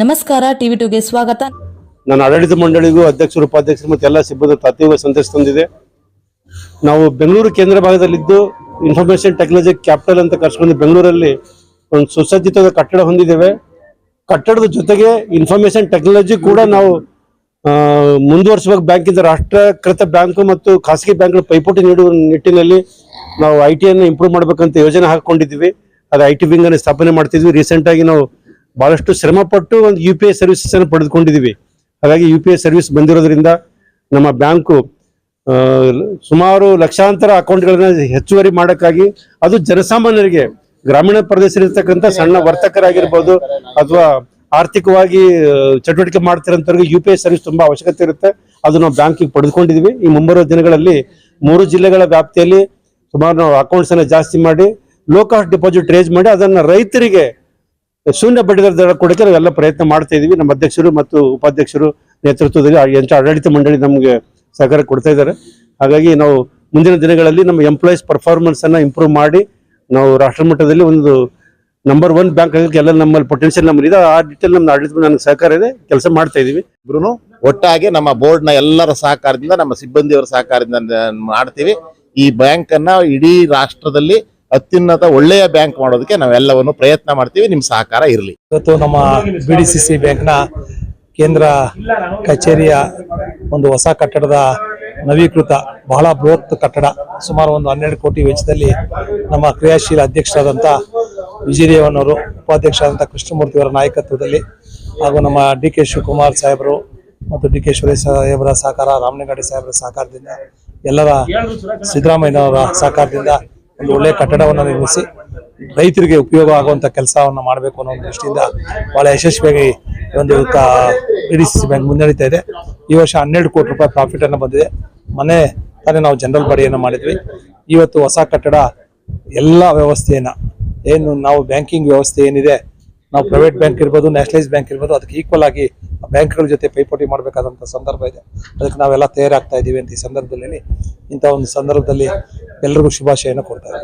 ನಮಸ್ಕಾರ, ಟಿವಿ ಟುಗೆ ಸ್ವಾಗತ. ನನ್ನ ಆಡಳಿತ ಮಂಡಳಿಗೂ ಅಧ್ಯಕ್ಷರು, ಉಪಾಧ್ಯಕ್ಷರು ಮತ್ತು ಎಲ್ಲ ಸಿಬ್ಬಂದಿ ಅತೀವ ಸಂತೋಷ ತಂದಿದೆ. ನಾವು ಬೆಂಗಳೂರು ಕೇಂದ್ರ ಭಾಗದಲ್ಲಿದ್ದು ಇನ್ಫಾರ್ಮೇಶನ್ ಟೆಕ್ನಾಲಜಿ ಕ್ಯಾಪಿಟಲ್ ಅಂತ ಕರ್ಸ್ಕೊಂಡು ಬೆಂಗಳೂರಲ್ಲಿ ಒಂದು ಸುಸಜ್ಜಿತವಾದ ಕಟ್ಟಡ ಹೊಂದಿದ್ದೇವೆ. ಕಟ್ಟಡದ ಜೊತೆಗೆ ಇನ್ಫಾರ್ಮೇಶನ್ ಟೆಕ್ನಾಲಜಿ ಕೂಡ ನಾವು ಮುಂದುವರಿಸಬೇಕು ಬ್ಯಾಂಕ್ ಬ್ಯಾಂಕಿಂದ ರಾಷ್ಟ್ರೀಕೃತ ಬ್ಯಾಂಕು ಮತ್ತು ಖಾಸಗಿ ಬ್ಯಾಂಕ್ಗಳ ಪೈಪೋಟಿ ನೀಡುವ ನಿಟ್ಟಿನಲ್ಲಿ ನಾವು ಐ ಟಿಯನ್ನು ಇಂಪ್ರೂವ್ ಮಾಡಬೇಕಂತ ಯೋಜನೆ ಹಾಕೊಂಡಿದ್ವಿ ಅದು ಐ ಟಿ ವಿಂಗನ್ನು ಸ್ಥಾಪನೆ ಮಾಡ್ತಿದ್ವಿ. ರೀಸೆಂಟಾಗಿ ನಾವು ಬಹಳಷ್ಟು ಶ್ರಮ ಪಟ್ಟು ಒಂದು ಯು ಪಿ ಐ ಸರ್ವಿಸಸ್ ಅನ್ನು ಪಡೆದುಕೊಂಡಿದ್ದೀವಿ. ಹಾಗಾಗಿ ಯು ಪಿ ಐ ಸರ್ವಿಸ್ ಬಂದಿರೋದ್ರಿಂದ ನಮ್ಮ ಬ್ಯಾಂಕು ಸುಮಾರು ಲಕ್ಷಾಂತರ ಅಕೌಂಟ್ಗಳನ್ನ ಹೆಚ್ಚುವರಿ ಮಾಡೋಕ್ಕಾಗಿ ಅದು ಜನಸಾಮಾನ್ಯರಿಗೆ ಗ್ರಾಮೀಣ ಪ್ರದೇಶದಲ್ಲಿರ್ತಕ್ಕಂಥ ಸಣ್ಣ ವರ್ತಕರಾಗಿರ್ಬೋದು ಅಥವಾ ಆರ್ಥಿಕವಾಗಿ ಚಟುವಟಿಕೆ ಮಾಡ್ತಿರೋಂಥವ್ರಿಗೆ ಯು ಪಿ ಐ ಸರ್ವಿಸ್ ತುಂಬಾ ಅವಶ್ಯಕತೆ ಇರುತ್ತೆ. ಅದು ನಾವು ಬ್ಯಾಂಕಿಗೆ ಪಡೆದುಕೊಂಡಿದ್ದೀವಿ. ಈ ಮುಂಬರುವ ದಿನಗಳಲ್ಲಿ ಮೂರು ಜಿಲ್ಲೆಗಳ ವ್ಯಾಪ್ತಿಯಲ್ಲಿ ಸುಮಾರು ನಾವು ಅಕೌಂಟ್ಸ್ ಅನ್ನ ಜಾಸ್ತಿ ಮಾಡಿ ಲೋ ಕಾಸ್ಟ್ ಡಿಪಾಸಿಟ್ ರೇಸ್ ಮಾಡಿ, ಅದನ್ನ ರೈತರಿಗೆ ಶೂನ್ಯ ಬಡ್ಡಿ ದರ ಕೊಡಕ್ಕೆ ನಾವೆಲ್ಲ ಪ್ರಯತ್ನ ಮಾಡ್ತಾ ಇದೀವಿ. ನಮ್ಮ ಅಧ್ಯಕ್ಷರು ಮತ್ತು ಉಪಾಧ್ಯಕ್ಷರು ನೇತೃತ್ವದಲ್ಲಿ ಯಂತ್ರ ಆಡಳಿತ ಮಂಡಳಿ ನಮಗೆ ಸಹಕಾರ ಕೊಡ್ತಾ ಇದ್ದಾರೆ. ಹಾಗಾಗಿ ನಾವು ಮುಂದಿನ ದಿನಗಳಲ್ಲಿ ನಮ್ಮ ಎಂಪ್ಲಾಯೀಸ್ ಪರ್ಫಾರ್ಮೆನ್ಸ್ ಅನ್ನ ಇಂಪ್ರೂವ್ ಮಾಡಿ ನಾವು ರಾಷ್ಟ್ರ ಮಟ್ಟದಲ್ಲಿ ಒಂದು ನಂಬರ್ ಒನ್ ಬ್ಯಾಂಕ್ ಆಗಕ್ಕೆ ಎಲ್ಲ ನಮ್ಮಲ್ಲಿ ಪೊಟೆನ್ಷಿಯಲ್ ನಮ್ಮಲ್ಲಿ ಇದೆ. ಆ ಡಿಟೇಲ್ ನಮ್ಮ ಆಡಳಿತ ನನಗೆ ಸಹಕಾರ ಇದೆ. ಕೆಲಸ ಮಾಡ್ತಾ ಇದೀವಿ. ಇಬ್ರು ಒಟ್ಟಾಗಿ ನಮ್ಮ ಬೋರ್ಡ್ನ ಎಲ್ಲರ ಸಹಕಾರದಿಂದ, ನಮ್ಮ ಸಿಬ್ಬಂದಿಯವರ ಸಹಕಾರದಿಂದ ಮಾಡ್ತೀವಿ. ಈ ಬ್ಯಾಂಕ್ ಅನ್ನ ಇಡೀ ರಾಷ್ಟ್ರದಲ್ಲಿ ಅತ್ಯುನ್ನತ ಒಳ್ಳೆಯ ಬ್ಯಾಂಕ್ ಮಾಡೋದಕ್ಕೆ ನಾವೆಲ್ಲವನ್ನು ಪ್ರಯತ್ನ ಮಾಡ್ತೀವಿ, ನಿಮ್ ಸಹಕಾರ ಇರಲಿ. ಇವತ್ತು ನಮ್ಮ ಬಿ ಡಿ ಸಿ ಸಿ ಬ್ಯಾಂಕ್ನ ಕೇಂದ್ರ ಕಚೇರಿಯ ಒಂದು ಹೊಸ ಕಟ್ಟಡದ ನವೀಕೃತ, ಬಹಳ ಬೃಹತ್ ಕಟ್ಟಡ, ಸುಮಾರು ಒಂದು ಹನ್ನೆರಡು ಕೋಟಿ ವೆಚ್ಚದಲ್ಲಿ ನಮ್ಮ ಕ್ರಿಯಾಶೀಲ ಅಧ್ಯಕ್ಷರಾದಂಥ ವಿಜಯದೇವನವರು, ಉಪಾಧ್ಯಕ್ಷರಾದಂಥ ಕೃಷ್ಣಮೂರ್ತಿ ಅವರ ನಾಯಕತ್ವದಲ್ಲಿ ಹಾಗೂ ನಮ್ಮ ಡಿ ಕೆ ಶಿವಕುಮಾರ್ ಸಾಹೇಬರು ಮತ್ತು ಡಿ ಕೆ ಸಾಹೇಬರ ಸಹಕಾರ, ರಾಮನಗಡೆ ಸಾಹೇಬರ ಸಹಕಾರದಿಂದ, ಎಲ್ಲರ ಸಿದ್ದರಾಮಯ್ಯನವರ ಸಹಕಾರದಿಂದ ಒಂದು ಒಳ್ಳೆಯ ಕಟ್ಟಡವನ್ನು ನಿರ್ಮಿಸಿ ರೈತರಿಗೆ ಉಪಯೋಗ ಆಗುವಂತ ಕೆಲಸವನ್ನು ಮಾಡಬೇಕು ಅನ್ನೋ ದೃಷ್ಟಿಯಿಂದ ಬಹಳ ಯಶಸ್ವಿಯಾಗಿ ಒಂದು ಇಡೀ ಬ್ಯಾಂಕ್ ಮುನ್ನಡೀತಾ ಇದೆ. ಈ ವರ್ಷ ಹನ್ನೆರಡು ಕೋಟಿ ರೂಪಾಯಿ ಪ್ರಾಫಿಟ್ ಅನ್ನು ಬಂದಿದೆ. ಮನೆ ತಾನೇ ನಾವು ಜನರಲ್ ಬಾಡಿಯನ್ನು ಮಾಡಿದ್ವಿ. ಇವತ್ತು ಹೊಸ ಕಟ್ಟಡ ಎಲ್ಲ ವ್ಯವಸ್ಥೆಯನ್ನ, ಏನು ನಾವು ಬ್ಯಾಂಕಿಂಗ್ ವ್ಯವಸ್ಥೆ ಏನಿದೆ, ನಾವು ಪ್ರೈವೇಟ್ ಬ್ಯಾಂಕ್ ಇರ್ಬೋದು ನ್ಯಾಷನಲೈಸ್ ಬ್ಯಾಂಕ್ ಇರ್ಬೋದು, ಅದಕ್ಕೆ ಈಕ್ವಲ್ ಆಗಿ ಬ್ಯಾಂಕ್ಗಳ ಜೊತೆ ಪೈಪೋಟಿ ಮಾಡಬೇಕಾದಂಥ ಸಂದರ್ಭ ಇದೆ. ಅದಕ್ಕೆ ನಾವೆಲ್ಲ ತಯಾರಾಗ್ತಾ ಇದ್ದೀವಿ ಅಂತ ಈ ಸಂದರ್ಭದಲ್ಲಿ ಇಂಥ ಒಂದು ಸಂದರ್ಭದಲ್ಲಿ ಎಲ್ರಿಗೂ ಶುಭಾಶಯನ ಕೊಡ್ತಾರೆ.